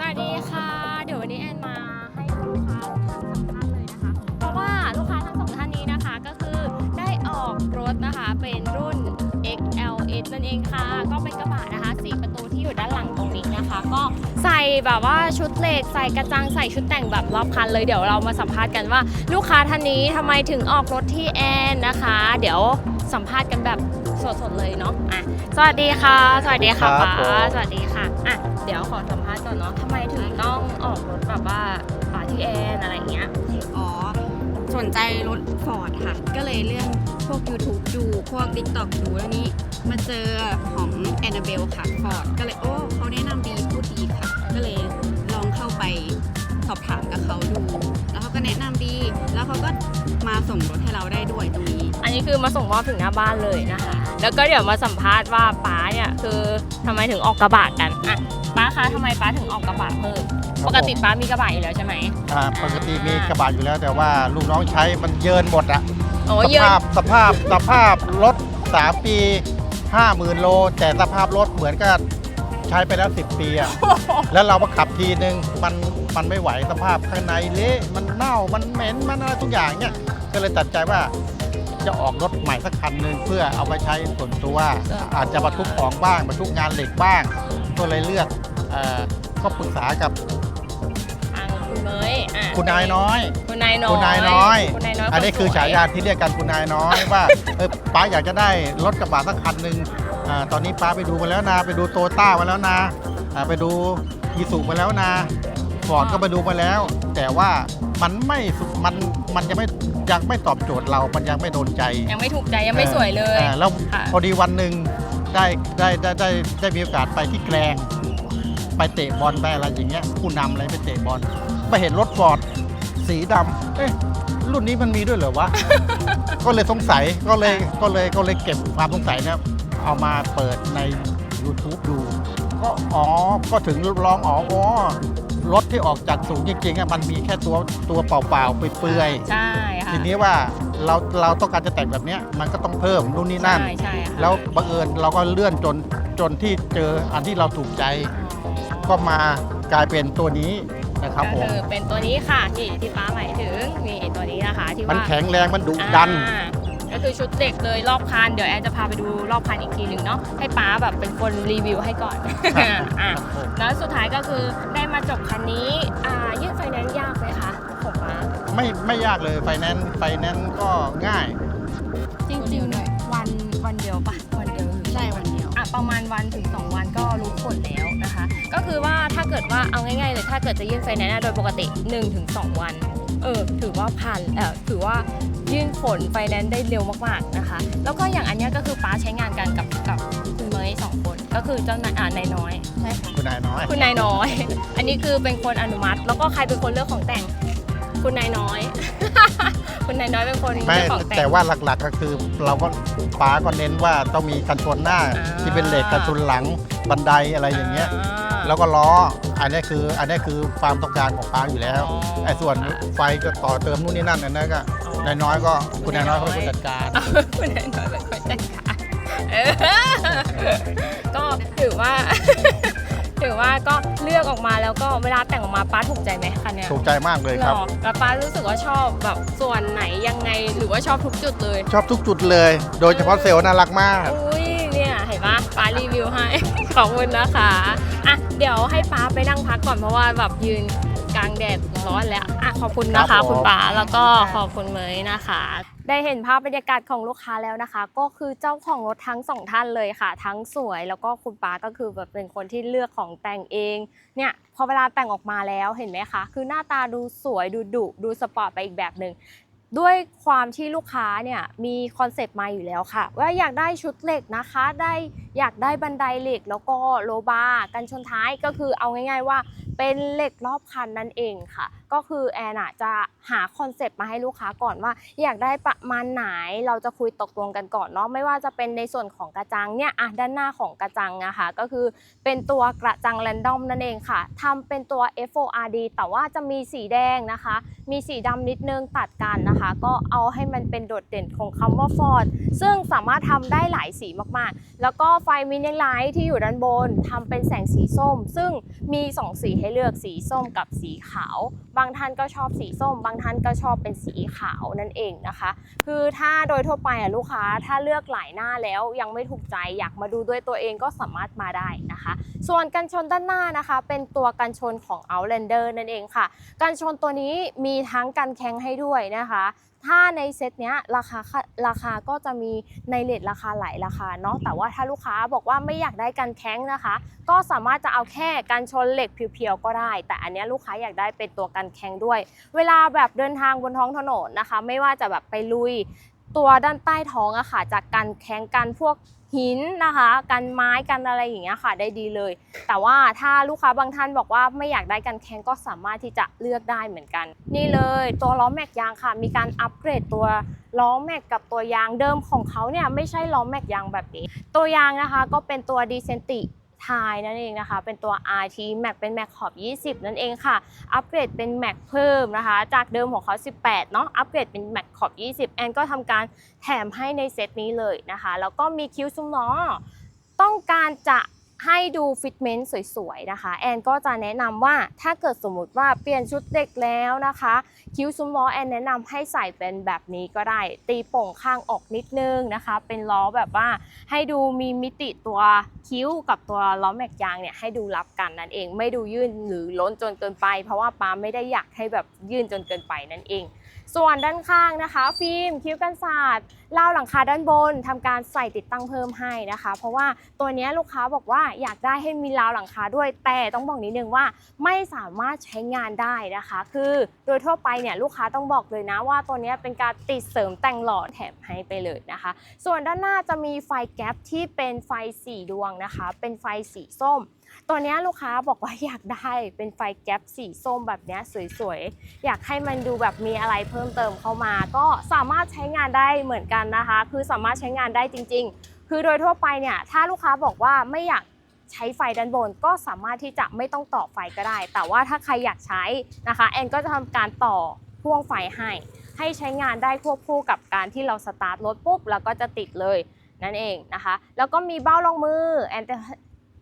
สวัสดีค่ะ เดี๋ยววันนี้แอนมาให้ลูกค้าทั้งสองท่านเลยนะคะ เพราะว่าลูกค้าทั้งสองท่านนี้นะคะก็คือได้ออกรถนะคะเป็นรุ่น XLS นั่นเองค่ะ ก็เป็นกระบะนะคะสีประตูที่อยู่ด้านหลังตรงนี้นะคะ ก็ใส่แบบว่าชุดเหล็กใส่กระจังใส่ชุดแต่งแบบรอบคันเลยเดี๋ยวเรามาสัมภาษณ์กันว่า ลูกค้าท่านนี้ทำไมถึงออกรถที่แอนนะคะ เดี๋ยว สัมภาษณ์กันแบบสดๆเลยเนาะอะสวัสดีค่ะ สวัสดีค่ะครับป๋าผมสวัสดีค่ะอะเดี๋ยวขอสัมภาษณ์ก่อนเนาะทำไมถึงต้องออกรถแบบว่าป๋าที่แอนอะไรอย่างเงี้ย อ๋อ สนใจรถฟอร์ดค่ะ ก็เลยเลื่อนพวก YouTube ดู พวก TikTok ดูแล้วนี้ มาเจอของแอนนาเบลค่ะฟอร์ดก็เลย โอ้เขาแนะนำดีพูดดีค่ะ ก็เลยลองเข้าไปสอบถามกับเขาดู แล้วเขาก็แนะนำดี แล้วเขาก็มาส่งรถให้เราได้ด้วยตรงนี้ อันนี้คือมาส่งมอบถึงหน้าบ้านเลยนะคะ แล้วก็เดี๋ยวมาสัมภาษณ์ว่าป๋าเนี่ยคือทำไมถึงออกกระบะกันอะป้าคะทำไมป้าถึงออกกระบะเพิ่มครับปกติป้ามีกระบะอยู่แล้วใช่ไหมอ่าปกติมีกระบะอยู่แล้ว แต่ว่าลูกน้องใช้มันเยินหมดอะโอ้สเยอะภาพสภาพสภาพรถ3ปี 50,000 โล แต่สภาพรถเหมือนกับใช้ไปแล้ว 10 ปีอะแล้วเรามาขับทีนึงมันมันไม่ไหวสภาพข้างในเละมันเน่ามันเหม็นมันอะไรทุกอย่างเนี่ยก็เลยตัดใจว่า จะออกรถใหม่สักคันหนึ่งเพื่อเอาไปใช้ส่วนตัว อาจจะบรรทุกของบ้างบรรทุกงานเหล็กบ้าง ก็เลยเลือกเอ่อก็ปรึกษากับทางคุณเมยอะคุณนายน้อย คุณนายน้อยคุณนายน้อย คุณนายน้อยอันนี้คือสวฉายาที่เรียกกันคุณนายน้อยว่าเออป้าอยากจะได้รถกระบะสักคันหนึ่งอ่าตอนนี้ป้าไปดูมาแล้วนะ ไปดูโตต้ามาแล้วนะอ่าไปดูยีสุมาแล้วนะฟอร์ดก็ไปดูมาแล้ว แต่ว่ามันไม่สุมันมันยังไม่ยังไม่ตอบโจทย์เรา มันยังไม่โดนใจยังไม่ถูกใจยังไม่สวยเลยอ่าแล้วค่ะ พอดีวันหนึ่งได้ได้ได้ได้ได้มีโอกาสไปที่แกลง ไปเตะบอลไปอะไรอย่างเงี้ยผู้นำอะไรไปเตะบอลไปเห็นรถฟอร์ดสีดำเอ๊ะรุ่นนี้มันมีด้วยเหรอวะ ก็เลยสงสัยก็เลยก็เลยก็เลยเก็บความสงสัยเนะเอามาเปิดใน YouTube ดู ก็อ๋อก็ถึงลองอ๋ออ๋อ รถที่ออกจากสูงจริงๆอะมันมีแค่ตัวตัวเปล่าๆเปลือยใช่ๆค่ะ ทีนี้ว่าเราเราต้องการจะแต่งแบบเนี้ยมันก็ต้องเพิ่มนู่นนี่นั่น ใช่ใช่ค่ะ แล้วบังเอิญเราก็เลื่อนจนจนที่เจออันที่เราถูกใจ ก็มากลายเป็นตัวนี้นะครับผก็มคือเป็นตัวนี้ค่ะที่ที่ป้าหมายถึงนี่ตัวนี้นะคะที่มันว่าแข็งแรงมันดุดัน อ่า ก็คือชุดเด็กเลยรอบคันเดี๋ยวแอนจะพาไปดูรอบคันอีกทีหนึ่งเนาะให้ป้าแบบเป็นคนรีวิวให้ก่อนอะแล้วสุดท้ายก็คือได้มาจบคันนี้อ่ายื่นไฟแนนซ์ยากไหมคะของป้าไม่ไม่ยากเลยไฟแนนซ์ไฟแนนซ์ก็ง่าย จริงๆวันวันเดียวปะวันเดียวใช่วันเดียวอะประมาณวันถึง 2 วันก็รู้ผลแล้วนะคะ ก็คือว่าถ้าเกิดว่าเอาง่ายๆเลยถ้าเกิดจะยื่นไฟแนนซ์อะโดยปกติ 1-2 วันเออถือว่าผ่านเออถือว่า ยื่นผลไฟแนนซ์ได้เร็วมากๆนะคะ แล้วก็อย่างอันเนี้ยก็คือป้าใช้งานกันกับกับคุณเมย์สองคนก็คือเจ้านายอ่านายน้อยใช่ค่ะคุณนายน้อย คุณนายน้อย อันนี้คือเป็นคนอนุมัติ แล้วก็ใครเป็นคนเลือกของแต่งคุณนายน้อย คุณนายน้อยเป็นคนไม่เลือกของแต่ง แต่ว่าหลักๆก็คือเราก็ป้าก็เน้นว่าต้องมีกันชนหน้าอ่า ที่เป็นเหล็กกันชนหลังบันไดอะไรอย่างเงี้ยาแล้วก็ล้ออันนี้คืออันนี้คือความต้องการของป้าอยู่แล้วอ๋อไอ้ส่วนไฟก็ต่อเติมนู่นนี่นั่นอันนั้นก็ นายน้อยก็คุณนายน้อยเขาเป็นคนจัดการ เอาคุณนายน้อยเป็นคนจัดการเออก็ถือว่า ถือว่าก็เลือกออกมาแล้วก็เวลาแต่งออกมาป้าถูกใจไหมคะเนี่ยถูกใจมากเลยครับหรอแล้วป้ารู้สึกว่าชอบแบบส่วนไหนยังไงหรือว่าชอบทุกจุดเลย ชอบทุกจุดเลย โดยเฉพาะเซลล์น่ารักมาก อุ้ยเนี่ยเห็นปะป้ารีวิวให้ ขอบคุณนะคะอะเดี๋ยวให้ป้าไปนั่งพักก่อนเพราะว่าแบบยืนกลางแดดร้อนแล้วอะ ขอบคุณนะครัคะบผม คุณป้าแล้วก็ขอบคุณเมยนะคะ ได้เห็นภาพบรรยากาศของลูกค้าแล้วนะคะ ก็คือเจ้าของรถทั้งสองท่านเลยค่ะ ทั้งสวยแล้วก็คุณป้าก็คือแบบเป็นคนที่เลือกของแต่งเองเนี่ยพอเวลาแต่งออกมาแล้วเห็นไหมคะ คือหน้าตาดูสวยดูดุดูสปอร์ตไปอีกแบบหนึ่ง ด้วยความที่ลูกค้าเนี่ยมีคอนเซปต์มาอยู่แล้วค่ะ ว่าอยากได้ชุดเหล็กนะคะได้อยากได้บันไดเหล็ก แล้วก็โลบาร์กันชนท้ายก็คือเอาง่าย ๆ ว่าเป็นเหล็กรอบคันนั่นเองค่ะ ก็คือแอนอะจะหาคอนเซปต์มาให้ลูกค้าก่อนว่า อยากได้ประมาณไหนเราจะคุยตกลงกันก่อนเนาะไม่ว่าจะเป็นในส่วนของกระจังเนี่ยอะด้านหน้าของกระจังนะคะก็คือเป็นตัวกระจังแรนดอมนั่นเองค่ะทำเป็นตัว FORD แต่ว่าจะมีสีแดงนะคะ มีสีดำนิดนึงตัดกันนะคะก็เอาให้มันเป็นโดดเด่นของคำว่า Ford ซึ่งสามารถทำได้หลายสีมากๆ แล้วก็ไฟมินิไลท์ที่อยู่ด้านบนทำเป็นแสงสีส้ม ซึ่งมี 2 สีให้เลือกสีส้มกับสีขาว บางท่านก็ชอบสีส้ม บางท่านก็ชอบเป็นสีขาวนั่นเองนะคะ คือถ้าโดยทั่วไปอะลูกค้าถ้าเลือกหลายหน้าแล้วยังไม่ถูกใจอยากมาดูด้วยตัวเองก็สามารถมาได้นะคะ ส่วนกันชนด้านหน้านะคะ เป็นตัวกันชนของ Outlander นั่นเองค่ะ กันชนตัวนี้มีทั้งกันแข็งให้ด้วยนะคะ ถ้าในเซตเนี้ยราคาราคาก็จะมีในเลทราคาหลายราคาเนาะแต่ว่าถ้าลูกค้าบอกว่าไม่อยากได้กันแข้งนะคะ ก็สามารถจะเอาแค่กันชนเหล็กเพียวๆก็ได้ แต่อันเนี้ยลูกค้าอยากได้เป็นตัวกันแข้งด้วย เวลาแบบเดินทางบนท้องถนนนะคะ ไม่ว่าจะแบบไปลุยตัวด้านใต้ท้องอะค่ะจากกันแข้งกันพวก หินนะคะ กันไม้กันอะไรอย่างเงี้ยค่ะได้ดีเลย แต่ว่าถ้าลูกค้าบางท่านบอกว่าไม่อยากได้กันแข็งก็สามารถที่จะเลือกได้เหมือนกัน นี่เลยตัวล้อแม็กยางค่ะ มีการอัปเกรดตัวล้อแม็กกับตัวยางเดิมของเขาเนี่ยไม่ใช่ล้อแม็กยางแบบนี้ ตัวยางนะคะก็เป็นตัวดีเซนติ ทายนั่นเองนะคะ เป็นตัว RT Mac เป็น Mac ขอบ 20 นั่นเองค่ะ อัปเกรดเป็น Mac เพิ่มนะคะ จากเดิมของเขา 18 เนาะ อัปเกรดเป็น Mac ขอบ 20 แอนก็ทำการแถมให้ในเซตนี้เลยนะคะ แล้วก็มีคิ้วซุ้มล้อ ต้องการจะ ให้ดูฟิตเมนต์สวยๆนะคะแอนก็จะแนะนำว่าถ้าเกิดสมมุติว่าเปลี่ยนชุดเด็กแล้วนะคะ คิ้วซุ้มล้อแอนแนะนำให้ใส่เป็นแบบนี้ก็ได้ ตีโป่งข้างออกนิดนึงนะคะ เป็นล้อแบบว่าให้ดูมีมิติตัวคิ้วกับตัวล้อแม็กยางเนี่ยให้ดูรับกันนั่นเอง ไม่ดูยื่นหรือล้นจนเกินไป เพราะว่าปาไม่ได้อยากให้แบบยื่นจนเกินไปนั่นเอง ส่วนด้านข้างนะคะ ฟิล์มคิ้วกันศาสตร์ราวหลังคาด้านบนทำการใส่ติดตั้งเพิ่มให้นะคะ เพราะว่าตัวนี้ลูกค้าบอกว่าอยากได้ให้มีราวหลังคาด้วย แต่ต้องบอกนิดนึงว่าไม่สามารถใช้งานได้นะคะ คือโดยทั่วไปเนี่ยลูกค้าต้องบอกเลยนะว่าตัวนี้เป็นการติดเสริมแต่งหล่อแถมให้ไปเลยนะคะ ส่วนด้านหน้าจะมีไฟแก๊ปที่เป็นไฟสีดวงนะคะ เป็นไฟสีส้ม ตัวนี้ลูกค้าบอกว่าอยากได้เป็นไฟแก๊ปสีส้มแบบนี้สวยๆ อยากให้มันดูแบบมีอะไรเพิ่มเติมเข้ามา ก็สามารถใช้งานได้เหมือนกันนะคะ คือสามารถใช้งานได้จริง ๆ คือโดยทั่วไปเนี่ยถ้าลูกค้าบอกว่าไม่อยากใช้ไฟด้านบนก็สามารถที่จะไม่ต้องต่อไฟก็ได้ แต่ว่าถ้าใครอยากใช้นะคะแอนก็จะทำการต่อพ่วงไฟให้ ให้ใช้งานได้ควบคู่กับการที่เราสตาร์ทรถปุ๊บแล้วก็จะติดเลยนั่นเองนะคะ แล้วก็มีเบ้ารองมือแอนจะ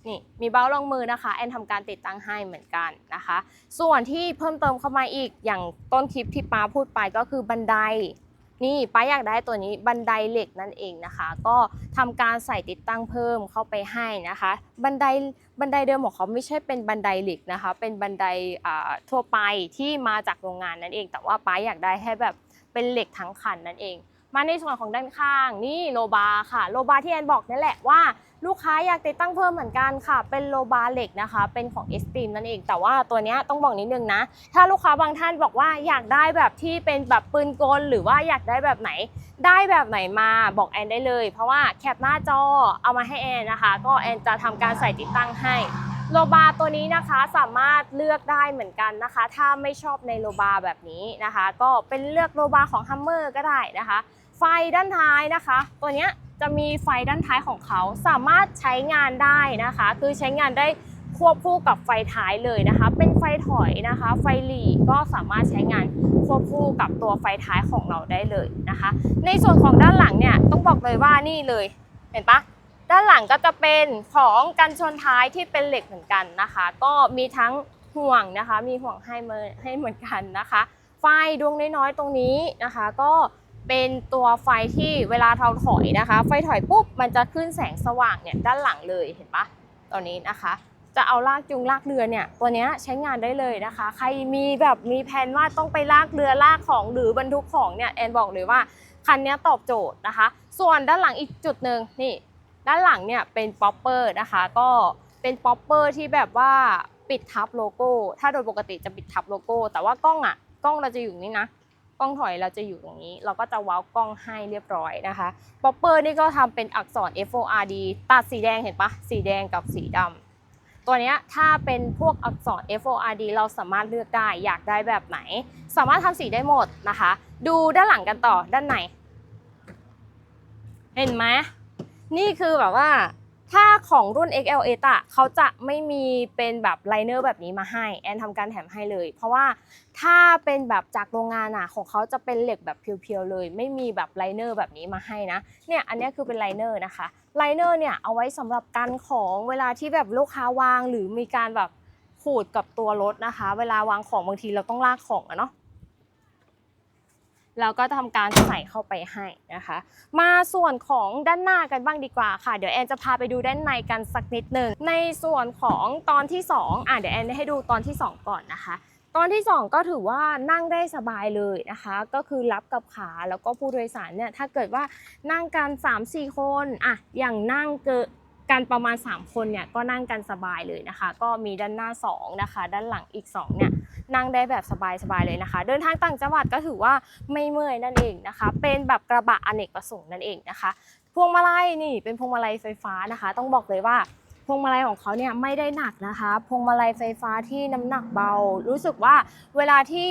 นี่มีเบ้ารองมือนะคะแอนทำการติดตั้งให้เหมือนกันนะคะ ส่วนที่เพิ่มเติมเข้ามาอีกอย่างต้นคลิปที่ป้าพูดไปก็คือบันไดนี่ป้าอยากได้ตัวนี้บันไดเหล็กนั่นเองนะคะ ก็ทำการใส่ติดตั้งเพิ่มเข้าไปให้นะคะ บันไดบันไดเดิมของเขาไม่ใช่เป็นบันไดเหล็กนะคะ เป็นบันไดทั่วไปที่มาจากโรงงานนั่นเอง แต่ว่าป้าอยากได้ให้แบบเป็นเหล็กทั้งคันนั่นเอง มาในส่วนของด้านข้างนี่โลบาร์ค่ะ โลบาร์ที่แอนบอกนั่นแหละว่าลูกค้าอยากติดตั้งเพิ่มเหมือนกันค่ะ เป็นโลบาร์เหล็กนะคะ เป็นของ e x t r e m นั่นเอง แต่ว่าตัวนี้ต้องบอกนิดนึงนะ ถ้าลูกค้าบางท่านบอกว่าอยากได้แบบที่เป็นแบบปืนกล หรือว่าอยากได้แบบไหน ได้แบบไหนมาบอกแอนได้เลย เพราะว่าแคปหน้าจอเอามาให้แอนนะคะ ก็แอนจะทำการใส่ติดตั้งให้ โลบาร์ตัวนี้นะคะสามารถเลือกได้เหมือนกันนะคะ ถ้าไม่ชอบในโลบาร์แบบนี้นะคะ ก็เป็นเลือกโลบาร์ของ Hummer ก็ได้นะคะ ไฟด้านท้ายนะคะ ตัวนี้จะมีไฟด้านท้ายของเขาสามารถใช้งานได้นะคะ คือใช้งานได้ควบคู่กับไฟท้ายเลยนะคะ เป็นไฟถอยนะคะ ไฟหลีก็สามารถใช้งานควบคู่กับตัวไฟท้ายของเราได้เลยนะคะ ในส่วนของด้านหลังเนี่ยต้องบอกเลยว่านี่เลยเห็นปะ ด้านหลังก็จะเป็นของกันชนท้ายที่เป็นเหล็กเหมือนกันนะคะ ก็มีทั้งห่วงนะคะ มีห่วงให้เมาให้เหมือนกันนะคะ ไฟดวงน้อยๆตรงนี้นะคะ ก็เป็นตัวไฟที่เวลาเราถอยนะคะ ไฟถอยปุ๊บมันจะขึ้นแสงสว่างเนี่ยด้านหลังเลยเห็นปะตอนนี้นะคะ จะเอาลากจุงลากเรือเนี่ยตัวนี้ใช้งานได้เลยนะคะ ใครมีแบบมีแผนว่าต้องไปลากเรือลากของหรือบรรทุกของเนี่ยแอนบอกเลยว่าคันนี้ตอบโจทย์นะคะ ส่วนด้านหลังอีกจุดหนึ่งนี่ ด้านหลังเนี่ยเป็นป๊อปเปอร์นะคะ ก็เป็นป๊อปเปอร์ที่แบบว่าปิดทับโลโก้ ถ้าโดยปกติจะปิดทับโลโก้ แต่ว่ากล้องอะกล้องเราจะอยู่นี่นะกล้องถอยเราจะอยู่ตรงนี้ เราก็จะว้ากล้องให้เรียบร้อยนะคะป๊อปเปอร์นี่ก็ทำเป็นอักษร FORD ตัดสีแดงเห็นปะสีแดงกับสีดำตัวนี้ถ้าเป็นพวกอักษร FORD เราสามารถเลือกได้อยากได้แบบไหน สามารถทำสีได้หมดนะคะ ดูด้านหลังกันต่อด้านในเห็นไหม นี่คือแบบว่า ถ้าของรุ่น XLS อะเขาจะไม่มีเป็นแบบไลเนอร์แบบนี้มาให้แอนทำการแถมให้เลย เพราะว่าถ้าเป็นแบบจากโรงงานอะของเขาจะเป็นเหล็กแบบเพียวๆเลย ไม่มีแบบไลเนอร์แบบนี้มาให้นะเนี่ยอันนี้คือเป็นไลเนอร์นะคะไลเนอร์เนี่ยเอาไว้สำหรับกันของเวลาที่แบบลูกค้าวางหรือมีการแบบขูดกับตัวรถนะคะ เวลาวางของบางทีเราต้องลากของอะเนาะ แล้วก็ทำการใส่เข้าไปให้นะคะ มาส่วนของด้านหน้ากันบ้างดีกว่าค่ะ เดี๋ยวแอนจะพาไปดูด้านในกันสักนิดหนึ่งในส่วนของตอนที่ 2อะเดี๋ยวแอนให้ดูตอนที่ 2 ก่อนนะคะ ตอนที่ 2 ก็ถือว่านั่งได้สบายเลยนะคะ ก็คือรับกับขาแล้วก็ผู้โดยสารเนี่ยถ้าเกิดว่านั่งกัน 3-4 คนอะอย่างนั่งเกิกันประมาณ 3 คนเนี่ยก็นั่งกันสบายเลยนะคะ ก็มีด้านหน้า 2 นะคะ ด้านหลังอีก 2 เนี่ย นั่งได้แบบสบายๆเลยนะคะ เดินทางต่างจังหวัดก็ถือว่าไม่เมื่อยนั่นเองนะคะ เป็นแบบกระบะอเนกประสงค์นั่นเองนะคะพวงมาลัยนี่เป็นพวงมาลัยไฟฟ้านะคะ ต้องบอกเลยว่าพวงมาลัยของเขาเนี่ยไม่ได้หนักนะคะพวงมาลัยไฟฟ้าที่น้ำหนักเบา รู้สึกว่าเวลาที่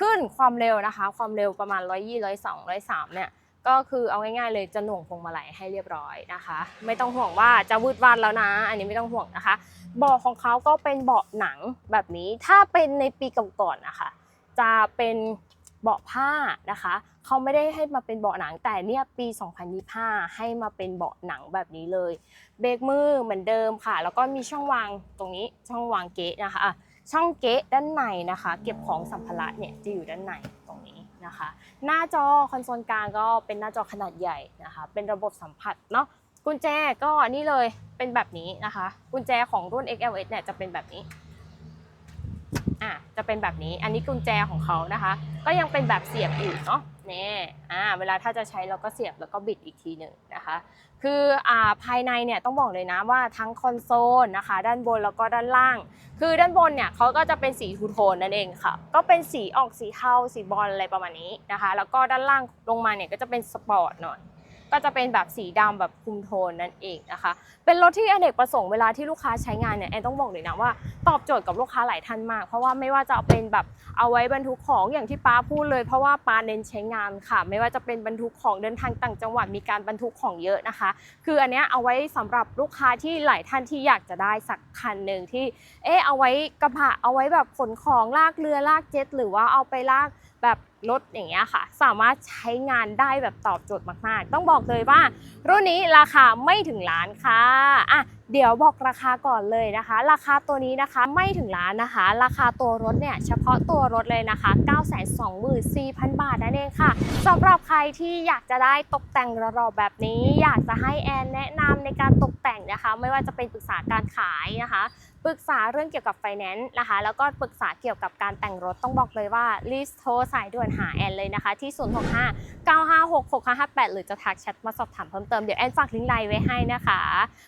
ขึ้นความเร็วนะคะ ความเร็วประมาณ 120 102 103เนี่ย ก็คือเอาง่ายๆเลยจะหน่วงพวงมาลัยให้เรียบร้อยนะคะ ไม่ต้องห่วงว่าจะวืดวาดแล้วนะ อันนี้ไม่ต้องห่วงนะคะเบาะของเขาก็เป็นเบาะหนังแบบนี้ ถ้าเป็นในปีก่อนๆนะคะ จะเป็นเบาะผ้านะคะเขาไม่ได้ให้มาเป็นเบาะหนังแต่เนี่ยปี 2025 ให้มาเป็นเบาะหนังแบบนี้เลย เบรกมือเหมือนเดิมค่ะ แล้วก็มีช่องวางตรงนี้ช่องวางเก๊ะนะคะอะช่องเก๊ะด้านในนะคะ เก็บของสัมภาระเนี่ยจะอยู่ด้านในตรงนี้ นะคะ หน้าจอคอนโซลกลางก็เป็นหน้าจอขนาดใหญ่นะคะ เป็นระบบสัมผัสเนาะกุญแจก็นี่เลยเป็นแบบนี้นะคะ กุญแจของรุ่น XLS เนี่ยจะเป็นแบบนี้อะจะเป็นแบบนี้ อันนี้กุญแจของเขานะคะ ก็ยังเป็นแบบเสียบอยู่เนาะ นี่อ่าเวลาถ้าจะใช้เราก็เสียบแล้วก็บิดอีกทีหนึ่งนะคะ คืออ่าภายในเนี่ยต้องบอกเลยนะว่าทั้งคอนโซลนะคะ ด้านบนแล้วก็ด้านล่าง คือด้านบนเนี่ยเขาก็จะเป็นสีทูโทนนั่นเองค่ะ ก็เป็นสีออกสีเทาสีบอลอะไรประมาณนี้นะคะ แล้วก็ด้านล่างลงมาเนี่ยก็จะเป็นสปอร์ตหน่อย ก็จะเป็นแบบสีดำแบบคุมโทนนั่นเองนะคะ เป็นรถที่อเนกประสงค์เวลาที่ลูกค้าใช้งานเนี่ยแอนต้องบอกเลยนะว่าตอบโจทย์กับลูกค้าหลายท่านมาก เพราะว่าไม่ว่าจะเป็นแบบเอาไว้บรรทุกของอย่างที่ป้าพูดเลย เพราะว่าป้าเน้นใช้งานค่ะ ไม่ว่าจะเป็นบรรทุกของเดินทางต่างจังหวัดมีการบรรทุกของเยอะนะคะ คืออันเนี้ยเอาไว้สำหรับลูกค้าที่หลายท่านที่อยากจะได้สักคันหนึ่งที่เออเอาไว้กระบะเอาไว้แบบขนของลากเรือลากเจ็ต หรือว่าเอาไปลากแบบ รถอย่างเงี้ยค่ะ สามารถใช้งานได้แบบตอบโจทย์มากๆ ต้องบอกเลยว่า รุ่นนี้ราคาไม่ถึงล้านค่ะอะเดี๋ยวบอกราคาก่อนเลยนะคะ ราคาตัวนี้นะคะไม่ถึงล้านนะคะ ราคาตัวรถเนี่ยเฉพาะตัวรถเลยนะคะ 924,000 บาทนั่นเองค่ะสำหรับใครที่อยากจะได้ตกแต่งระรอบแบบนี้ อยากจะให้แอนแนะนำในการตกแต่งนะคะ ไม่ว่าจะเป็นปรึกษาการขายนะคะปรึกษาเรื่องเกี่ยวกับไฟแนนซ์นะคะ แล้วก็ปรึกษาเกี่ยวกับการแต่งรถต้องบอกเลยว่ารีสโทรสายด่วนหาแอนเลยนะคะ ที่ 065 956 6558 หรือจะทักแชทมาสอบถามเพิ่มเติม เดี๋ยวแอนฝากลิงก์ไลน์ไว้ให้นะคะ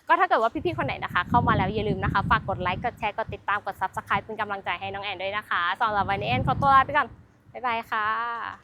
ก็ถ้าเกิดว่าพี่ๆ คนไหนนะคะ เข้ามาแล้วอย่าลืมนะคะ ฝากกดไลค์กดแชร์กดติดตามกดซับสไครป์เป็นกำลังใจให้น้องแอนด้วยนะคะสำหรับวันนี้แอนขอตัวลาไปก่อนบ๊ายบายค่ะ